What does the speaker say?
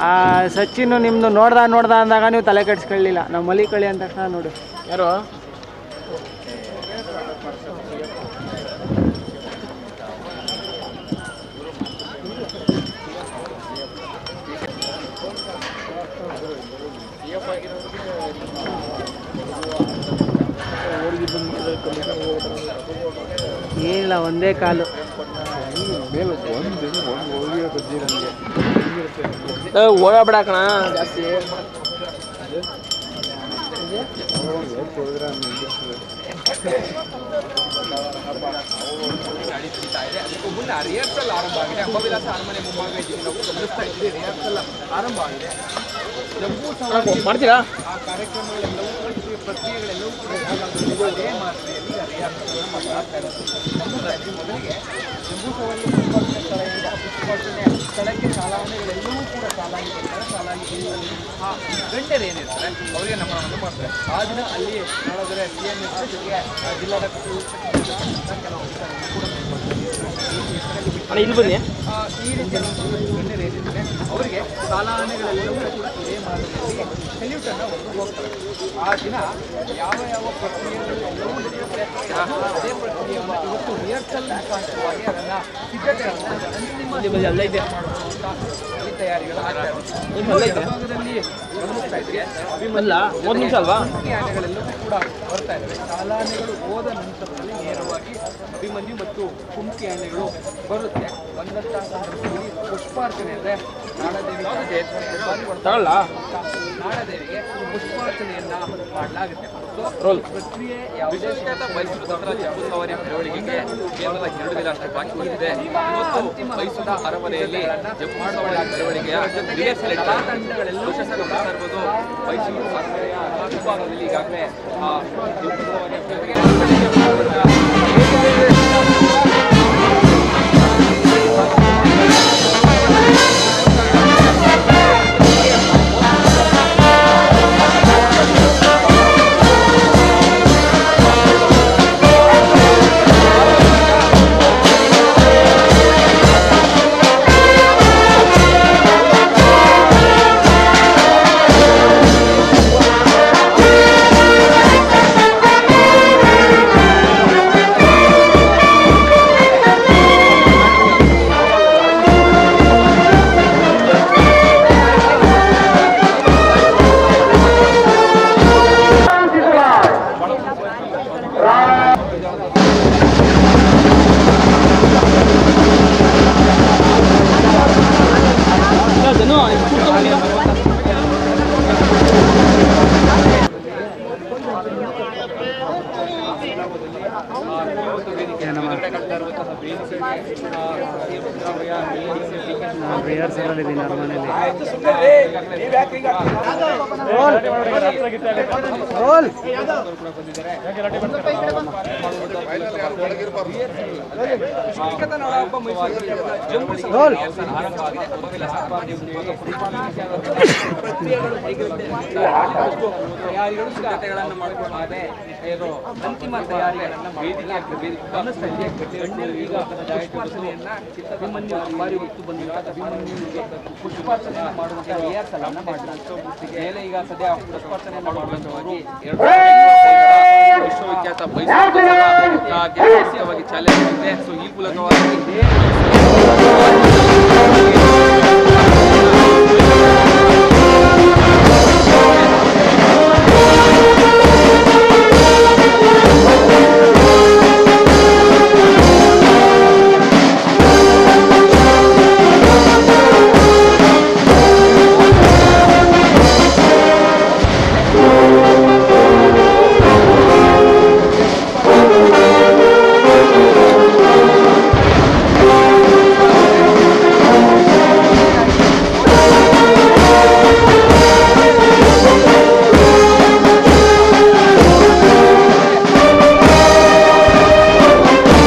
ಆ, ಸಚಿನ್ ನಿಮ್ದು ನೋಡ್ದ ನೋಡ್ದ ಅಂದಾಗ ನೀವು ತಲೆ ಕೆಡಿಸ್ಕೊಳ್ಳಿಲ್ಲ. ನಾವು ಮಲಿಕಳ್ಳಿ ಅಂದ ತಕ್ಷಣ ನೋಡು. ಯಾರು? ಏನಿಲ್ಲ ಒಂದೇ ಕಾಲು. ಓಡಾಡ್ಬೇಡ ಕಣ. ಜಾಸ್ತಿ ಮುನ್ನ ರಿಹರ್ಸಲ್ ಆರಂಭ ಆಗಿದೆ ಅಂಬವಿಲಾಸ ಅರಮನೆ ಮುಂಭಾಗ ಇದ್ದೀವಿ ನಾವು ಗಮನಿಸ್ತಾ ಇದ್ದೀವಿ ರಿಹರ್ಸಲ್ ಆರಂಭ ಆಗಿದೆ ಮಾಡ್ತೀರಾ? ಆ ಕಾರ್ಯಕ್ರಮಗಳೆಲ್ಲವೂ ಪ್ರಕ್ರಿಯೆಗಳೆಲ್ಲವೂ ಕೂಡ. ಅದೇ ಮಾದರಿಯಲ್ಲಿ ಇದ್ದೀವಿ ಮೊದಲಿಗೆ ಸ್ಥಳದಿಂದ ಸ್ಥಳಕ್ಕೆ ಚಾಲಾವಣೆಗಳೆಲ್ಲವೂ ಕೂಡ ಚಾಲಾಗಿ ಬಂದಲ್ಲಿ ಆ ಗಣ್ಯರು ಏನಿರ್ತಾರೆ ಅವರಿಗೆ ನಮನವನ್ನು ಮಾಡ್ತಾರೆ. ಆ ದಿನ ಅಲ್ಲಿ ನೋಡಿದ್ರೆ ಸಿ ಎಂ ಎಸ್ ಜೊತೆಗೆ ಜಿಲ್ಲಾಡಳಿತ ಕೆಲವು ಕೂಡ ಈ ರೀತಿಯ ಗಣ್ಯರು ಏನಿರ್ತಾರೆ ಅವರಿಗೆ ಸಾಲಾನೆಗಳೆಲ್ಲವೂ ಕೂಡ ಇದೇ ಮಾದರಿಯಲ್ಲಿ ಸೆಲ್ಯೂಟನ್ನು ಅವರು ಹೋಗ್ತಾರೆ. ಆ ದಿನ ಯಾವ ಯಾವ ನಡೆಯುತ್ತೆ ಅದೇ ಪ್ರಕ್ರಿಯೆಯನ್ನು ತಯಾರಿಗಳು ಅಲ್ಲ ಒಂದು ನಿಮಿಷ ಅಲ್ವಾ? ಕೂಡ ಬರ್ತಾ ಇದ್ದಾವೆ ಚಾಲಾನೆಗಳು ಹೋದ ನಂತರದಲ್ಲಿ ನೇರವಾಗಿ ಅಭಿಮನ್ಯು ಮತ್ತು ಕುಂಕಿ ಆನೆಗಳು ಬರುತ್ತೆ. ಪುಷ್ಪಾರ್ಚನೆ ಅಂದರೆ ನಾಡದೇವಿ ತಗೊಳ್ಳ? ನಾಡದೇವಿಗೆ ಪುಷ್ಪಾರ್ಚನೆಯನ್ನ ಮಾಡಲಾಗುತ್ತೆ. ಪ್ರಕ್ರಿಯೆ ಯಾವುದೇ ಮೈಸೂರು ದಸರಾ ಜಂಬೂ ಸವಾರಿ ಮೆರವಣಿಗೆಗೆ ಕೇವಲ ಎರಡು ದಿನ ಅಷ್ಟೇ ಬಾಕಿ ಉಳಿದಿದೆ. ಇವತ್ತು ಮೈಸೂರು ಅರಮನೆಯಲ್ಲಿ ಸವಾರಿ ಮೆರವಣಿಗೆಯ ಇರ್ಬೋದು. ಮೈಸೂರು ಅರಮನೆಯ ಮುಂಭಾಗದಲ್ಲಿ ಈಗಾಗಲೇ ಆ ಸಿದ್ಧತೆಗಳನ್ನು ಮಾಡಿಕೊಳ್ಳದೆ ಏನು ಅಂತಿಮ ತಯಾರಿಗಳನ್ನು ಮಾಡಲಾಗ್ತದೆ ಗಮನಿಸ್ತಾ ಗಣ್ಯರು ಈಗ ಅಭಿಮನ್ಯು ಹೊತ್ತು ಬಂದಂಥ ಅಭಿಮನ್ಯುವಿಗೆ ಪುಷ್ಪಾರ್ಚನೆಯನ್ನು ಮಾಡುವಂಥ ಮೇಲೆ ಈಗ ಸದ್ಯ ವಿಶ್ವವಿಖ್ಯಾತ ಚಾಲನೆ ನೀಡಿದೆ ಸೊ ಈ ಮೂಲಕವಾಗಿ